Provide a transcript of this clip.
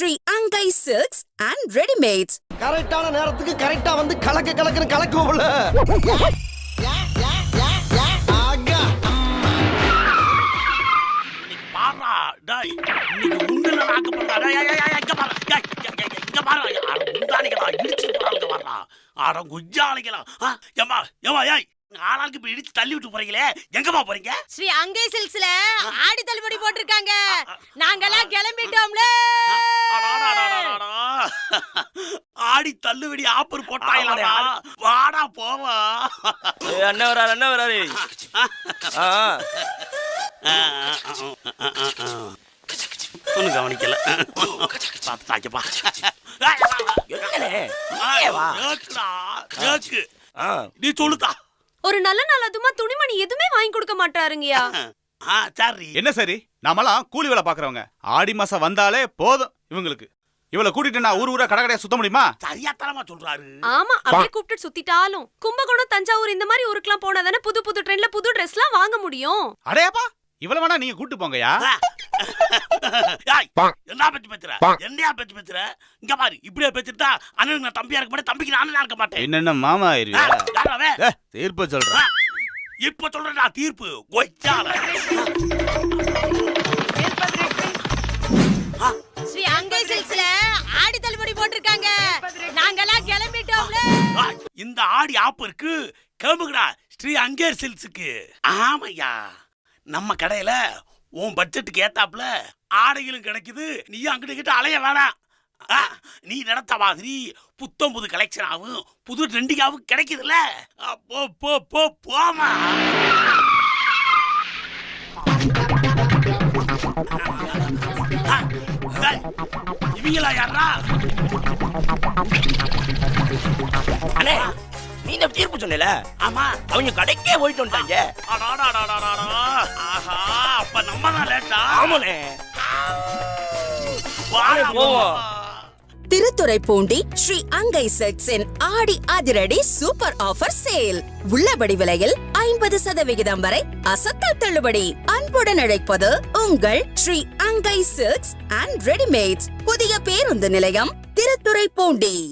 ஸ்ரீ அங்கை silks and readymades கரெக்டான நேரத்துக்கு கரெக்டா வந்து கலக்க கலக்குன்னு கலக்குவோம்ல பாருடா, டேய், இன்னைக்கு. டேய், ஏய், இங்க பாரு. டேய், ஏய், ஏய், இங்க பாரு. அட இடிச்சு போறாளுங்க. அட ஏய், ஆளாளுக்கு தள்ளி விட்டு போறீங்களே எங்கம்மா போறீங்க ஸ்ரீ அங்கை சில்க்ஸ்ல ஆடி தள்ளுபடி போட்டிருக்காங்க நாங்கெல்லாம் கிளம்பிட்டோம்ல. ஆடி தள்ளுபடி ஆப்பர் போட்டாங்களா வாடா போவா. அண்ணன் வராரு அண்ணன் வராரு. ஆ ஒன்னும் கவனிக்கல. பார்த்துட்டாக்கப்பா நீ சொல்லுதா ஒரு நல்ல நாள் அதுமா துணிமணி எதுவுமே வாங்கி கொடுக்க மாட்டாருங்கயா ஆ சரி. என்ன சரி? நாமெல்லாம் கூலி வேலை பாக்குறவங்க ஆடி மாசம் வந்தாலே போதும் இவங்களுக்கு. இவளை கூட்டிட்டு நான் ஊர் ஊரா கடை கடையா சுத்த முடியுமா? சரியாத்தனமா சொல்றாரு. ஆமா அப்படியே கூப்பிட்டு சுத்திட்டாலும். கும்பகோணம் தஞ்சாவூர் இந்த மாதிரி ஊருக்குலாம் போனா தானே புது புது ட்ரெண்ட்ல புது ட்ரெஸ்லாம் வாங்க முடியும். அடையாப்பா இவ்வளவு வேணா நீங்க கூட்டு போங்கயா ஏய், என்ன பத்தி பேசுற? என்னையா பத்தி பேசுற? இங்க பாரு இப்படியே பேசிட்டா அண்ணனுக்கு நான் தம்பியா இருக்க மாட்டேன் தம்பிக்கு நான் அண்ணனா இருக்க மாட்டேன். என்னென்ன மாமா ஆயிருவியா? தீர்ப்பு சொல்றேன் இப்ப சொல்றேன்டா தீர்ப்பு. கொய்யால. தள்ளுபடி நாங்கெல்லாம் கிளம்பிட்டோம்ல. இந்த ஆடி ஆப்பருக்கு கிளம்புங்கடா. ஸ்ரீ அங்கேர் சில்ஸுக்கு ஆமையா. நம்ம கடையில உன் பட்ஜெட்டுக்கு ஏத்தாப்புல ஆடைகளும் கிடைக்குது. நீ அங்கிட்ட கிட்ட அலைய வேணாம். ஆ, நீ நடத்த மாதிரி புத்தம் புது கலெக்ஷன் புது ட்ரெண்டிங்காவும் கிடைக்குதுல்ல. போ போ போ போமா ஆ, இவங்களா யாரா அண்ணே நீ இந்த தீர்ப்பு சொன்னல ஆமா அவங்க கடைக்கே போயிட்டு வந்துட்டாங்க. ஆஹா, அப்ப நம்ம தான் லேட்டா? ஆமாண்ணே வாடா, போவோம். போவோம். திருத்துறைப்பூண்டி ஸ்ரீ அங்கை சில்க்ஸின் ஆடி அதிரடி சூப்பர் ஆஃபர் சேல் உள்ளபடி விலையில் ஐம்பது சதவிகிதம் வரை அசத்தல் தள்ளுபடி. அன்புடன் அழைப்பது உங்கள் ஸ்ரீ அங்கை சில்க்ஸ் அண்ட் ரெடிமேட்ஸ். புதிய பேருந்து நிலையம் திருத்துறைப்பூண்டி.